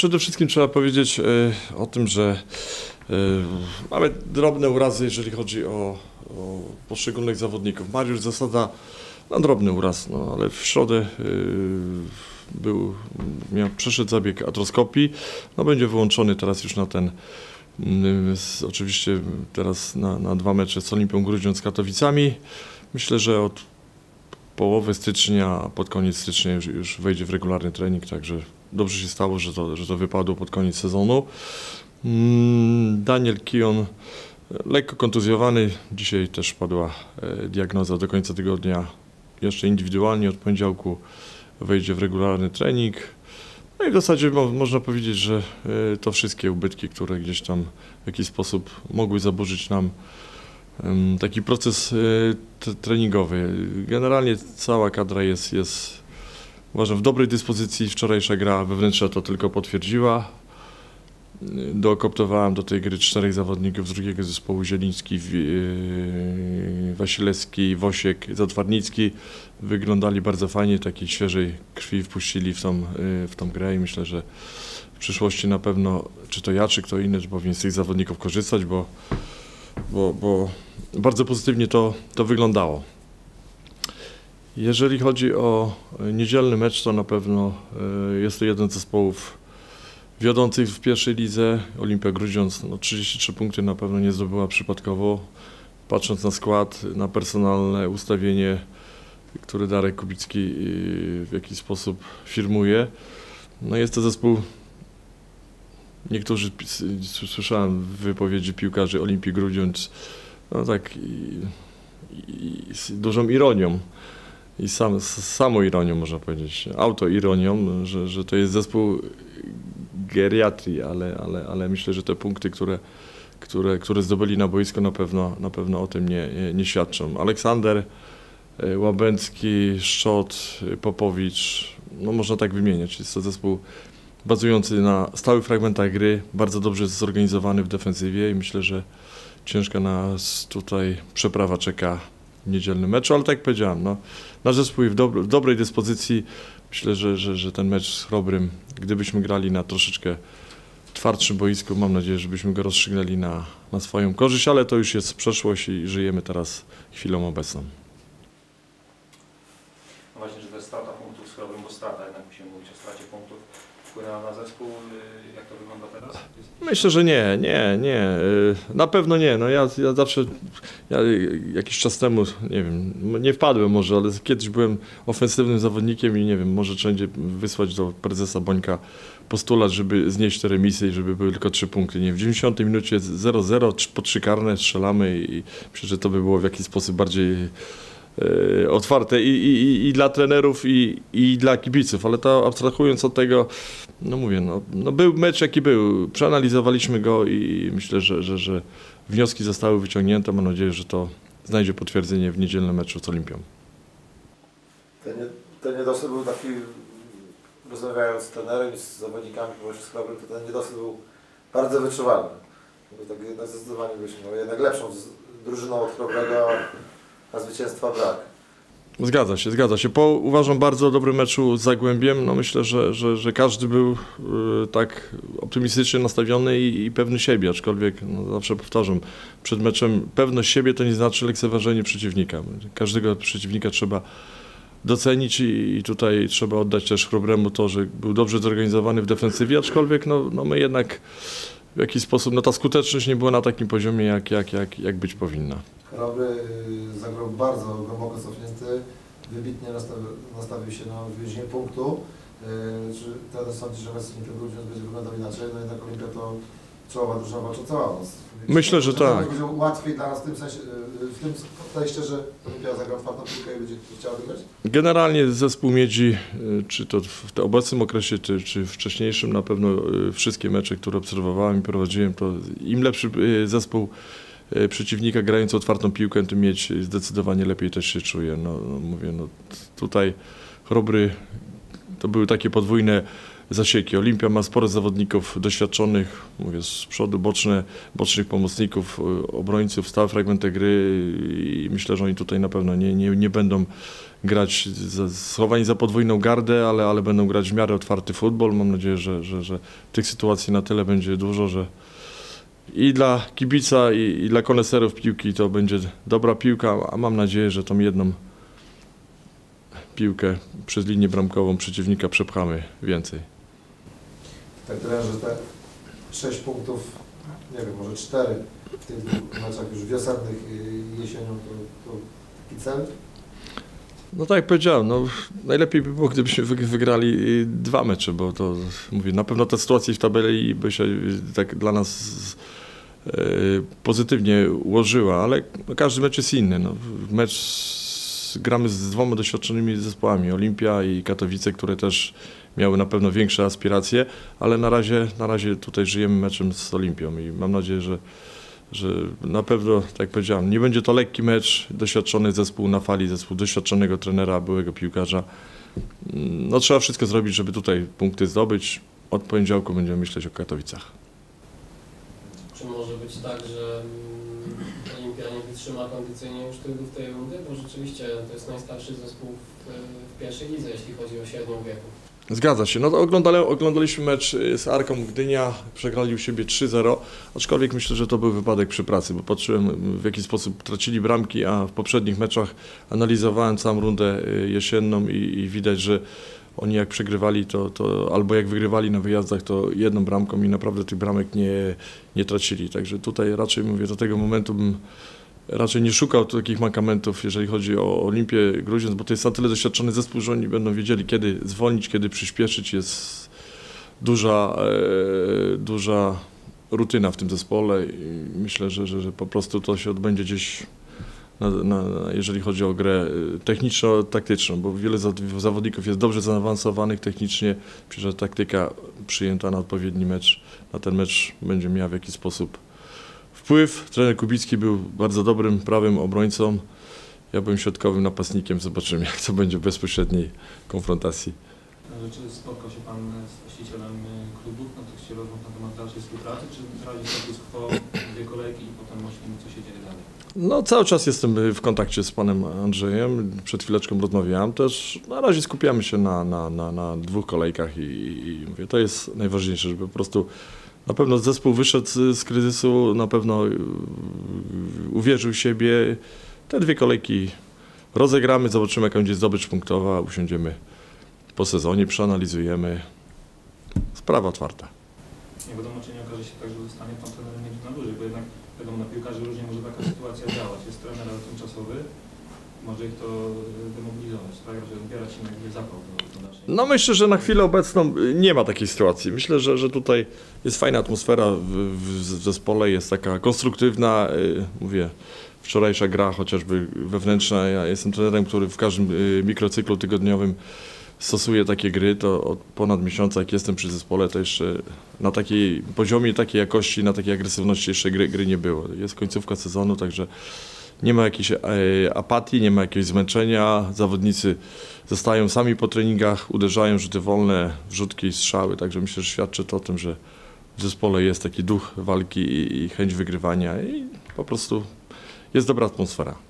przede wszystkim trzeba powiedzieć e, o tym, że e, mamy drobne urazy, jeżeli chodzi o, o poszczególnych zawodników. Mariusz Zasada, no drobny uraz, no ale w środę e, był, miał, przeszedł zabieg atroskopii, no będzie wyłączony teraz już na ten, mm, oczywiście teraz na, na dwa mecze z Olimpią Grudziądz z Katowicami. Myślę, że od połowy stycznia, pod koniec stycznia już, już wejdzie w regularny trening, także dobrze się stało, że to, że to wypadło pod koniec sezonu. Mm, Daniel Kion e, lekko kontuzjowany, dzisiaj też padła e, diagnoza do końca tygodnia, jeszcze indywidualnie od poniedziałku wejdzie w regularny trening. No i w zasadzie mo można powiedzieć, że e, to wszystkie ubytki, które gdzieś tam w jakiś sposób mogły zaburzyć nam taki proces treningowy. Generalnie cała kadra jest, jest uważam w dobrej dyspozycji. Wczorajsza gra wewnętrzna to tylko potwierdziła. Dookoptowałem do tej gry czterech zawodników z drugiego zespołu Zieliński, yy, Wasilewski, Wosiek, Zatwarnicki. Wyglądali bardzo fajnie, takiej świeżej krwi wpuścili w tą, yy, w tą grę i myślę, że w przyszłości na pewno, czy to ja, czy kto inny, powinien z tych zawodników korzystać, bo, bo, bo bardzo pozytywnie to, to wyglądało. Jeżeli chodzi o y, niedzielny mecz, to na pewno y, jest to jeden z zespołów wiodących w pierwszej lidze. Olimpia Grudziądz no 33 punkty na pewno nie zdobyła przypadkowo. Patrząc na skład, na personalne ustawienie, które Darek Kubicki y, w jakiś sposób firmuje, no jest to zespół, niektórzy słyszałem wypowiedzi piłkarzy Olimpii Grudziądz, no tak i, i z dużą ironią i sam, samą ironią można powiedzieć, autoironią, że, że to jest zespół geriatrii, ale, ale, ale myślę, że te punkty, które, które, które zdobyli na boisko na pewno, na pewno o tym nie, nie, świadczą. Aleksander, e, Łabęcki, Szczot, e, Popowicz, no można tak wymieniać. Jest to zespół bazujący na stałych fragmentach gry, bardzo dobrze zorganizowany w defensywie i myślę, że ciężka nas tutaj przeprawa czeka niedzielnym meczu, ale tak jak powiedziałem, no, nasz zespół w, dob- w dobrej dyspozycji. Myślę, że, że, że ten mecz z Chrobrym, gdybyśmy grali na troszeczkę twardszym boisku, mam nadzieję, żebyśmy go rozstrzygnęli na, na swoją korzyść, ale to już jest przeszłość i żyjemy teraz chwilą obecną. No właśnie, że jest strata punktów z Chrobrym, bo strata, jednak musimy mówić o stracie punktów, na zespół. Y, Jak to wygląda teraz? Myślę, że nie, nie, nie. y, Na pewno nie. No ja, ja zawsze, ja jakiś czas temu, nie wiem, nie wpadłem może, ale kiedyś byłem ofensywnym zawodnikiem i nie wiem, może wszędzie wysłać do prezesa Bońka postulat, żeby znieść te remisy i żeby były tylko trzy punkty. Nie, w 90 minucie 0-0, trz- po trzy karne strzelamy i myślę, że to by było w jakiś sposób bardziej otwarte i, i, i- dla trenerów, i, i dla kibiców, ale to abstrahując od tego, no mówię, no, no był mecz jaki był, przeanalizowaliśmy go i myślę, że, że, że wnioski zostały wyciągnięte. Mam nadzieję, że to znajdzie potwierdzenie w niedzielnym meczu z Olimpią. Ten, ten niedosyt był taki, rozmawiając z trenerem i z zawodnikami meczu z Chrobrym, to ten niedosyt był bardzo wyczuwalny. Tak jednak zdecydowanie byliśmy no, jednak lepszą drużyną od Chrobrego, a, zwycięstwa brak. Zgadza się, zgadza się. Po uważam bardzo dobrym meczu z Zagłębiem. No myślę, że, że, że każdy był y, tak optymistycznie nastawiony i, i pewny siebie, aczkolwiek no, zawsze powtarzam, przed meczem pewność siebie to nie znaczy lekceważenie przeciwnika. Każdego przeciwnika trzeba docenić i, i tutaj trzeba oddać też Chrobremu to, że był dobrze zorganizowany w defensywie, aczkolwiek no, no my jednak w jakiś sposób, no ta skuteczność nie była na takim poziomie, jak, jak, jak, jak być powinna. Chrobry y, zagrał bardzo głęboko cofnięty, wybitnie nastawił, nastawił się na wywiezienie punktu. Y, Czy teraz sądzi, że Olimpią Grudziądz będzie wyglądał inaczej? No jednak Olimpia to czołowa drużyna awans. Myślę, że tak. Będzie łatwiej dla nas w tym sensie, w tym kontekście, że Olimpia zagra twardą piłkę i będzie chciała wygrać? Generalnie zespół Miedzi, y, czy to w obecnym okresie, czy, czy wcześniejszym, na pewno y, wszystkie mecze, które obserwowałem i prowadziłem, to im lepszy y, zespół przeciwnika grając otwartą piłkę, tym mieć zdecydowanie lepiej też się czuje. No, no mówię, no tutaj Chrobry to były takie podwójne zasieki. Olimpia ma sporo zawodników doświadczonych, mówię z przodu, boczne, bocznych pomocników, y, obrońców, stałe fragmenty gry i myślę, że oni tutaj na pewno nie, nie, nie będą grać schowani za podwójną gardę, ale, ale będą grać w miarę otwarty futbol. Mam nadzieję, że, że, że tych sytuacji na tyle będzie dużo, że i dla kibica, i, i dla koneserów piłki to będzie dobra piłka, a mam nadzieję, że tą jedną piłkę przez linię bramkową przeciwnika przepchamy więcej. Tak trenerze, te 6 punktów, nie wiem, może 4 w tych meczach już wiosennych i jesienią, to, to taki cel? No tak jak powiedziałem, no, najlepiej by było, gdybyśmy wy- wygrali y, dwa mecze, bo to mówię, na pewno ta sytuacja w tabeli by się y, tak dla nas y, pozytywnie ułożyła, ale każdy mecz jest inny. No, mecz gramy z dwoma doświadczonymi zespołami, Olimpia i Katowice, które też miały na pewno większe aspiracje, ale na razie, na razie tutaj żyjemy meczem z Olimpią i mam nadzieję, że że na pewno, tak jak powiedziałem, nie będzie to lekki mecz, doświadczony zespół na fali, zespół doświadczonego trenera, byłego piłkarza. No trzeba wszystko zrobić, żeby tutaj punkty zdobyć. Od poniedziałku będziemy myśleć o Katowicach. Czy może być tak, że Olimpia nie wytrzyma kondycyjnie już tego w tej rundy? Bo rzeczywiście to jest najstarszy zespół w, w pierwszej lidze, jeśli chodzi o średnią wieku. Zgadza się. No to oglądali, oglądaliśmy mecz y, z Arką Gdynia, przegrali u siebie 3-0, aczkolwiek myślę, że to był wypadek przy pracy, bo patrzyłem w jaki sposób tracili bramki, a w poprzednich meczach analizowałem całą rundę y, jesienną i, i widać, że oni jak przegrywali, to, to albo jak wygrywali na wyjazdach, to jedną bramką i naprawdę tych bramek nie, nie tracili. Także tutaj raczej mówię, do tego momentu bym raczej nie szukał takich mankamentów, jeżeli chodzi o Olimpię Grudziądz, bo to jest na tyle doświadczony zespół, że oni będą wiedzieli, kiedy zwolnić, kiedy przyspieszyć. Jest duża, e, duża rutyna w tym zespole i myślę, że, że, że po prostu to się odbędzie gdzieś, na, na, jeżeli chodzi o grę e, techniczno-taktyczną, bo wiele za- zawodników jest dobrze zaawansowanych technicznie, że taktyka przyjęta na odpowiedni mecz, na ten mecz będzie miała w jakiś sposób wpływ. Trener Kubicki był bardzo dobrym, prawym obrońcą. Ja byłem środkowym napastnikiem. Zobaczymy, jak to będzie w bezpośredniej konfrontacji. Czy spotkał się Pan z właścicielem y, klubów w kontekście rozmów na temat dalszej współpracy, czy razie status quo, dwie kolejki i potem myślimy, co się dzieje dalej? No, cały czas jestem w kontakcie z panem Andrzejem. Przed chwileczką rozmawiałem też. Na razie skupiamy się na, na, na, na dwóch kolejkach i, i mówię, to jest najważniejsze, żeby po prostu na pewno zespół wyszedł z, kryzysu, na pewno yy, uwierzył w siebie. Te dwie kolejki rozegramy, zobaczymy jaka będzie zdobycz punktowa, usiądziemy po sezonie, przeanalizujemy. Sprawa otwarta. Nie wiadomo, czy nie okaże się tak, że zostanie Pan trenerem na dłużej, bo jednak wiadomo, na piłkarzy różnie może taka sytuacja działać. Jest trener, ale tymczasowy, może ich to y, demobilizować, tak? Że odbierać im jakby zapał do, do. No myślę, że na chwilę obecną y, nie ma takiej sytuacji. Myślę, że, że tutaj jest fajna atmosfera w, w, zespole, jest taka konstruktywna, y, mówię, wczorajsza gra chociażby wewnętrzna. Ja jestem trenerem, który w każdym y, mikrocyklu tygodniowym stosuje takie gry, to od ponad miesiąca jak jestem przy zespole, to jeszcze na takiej poziomie, takiej jakości, na takiej agresywności jeszcze gry, gry nie było. Jest końcówka sezonu, także nie ma jakiejś e, apatii, nie ma jakiegoś zmęczenia. Zawodnicy zostają sami po treningach, uderzają rzuty wolne, wrzutki i strzały, także myślę, że świadczy to o tym, że w zespole jest taki duch walki i chęć wygrywania i po prostu jest dobra atmosfera.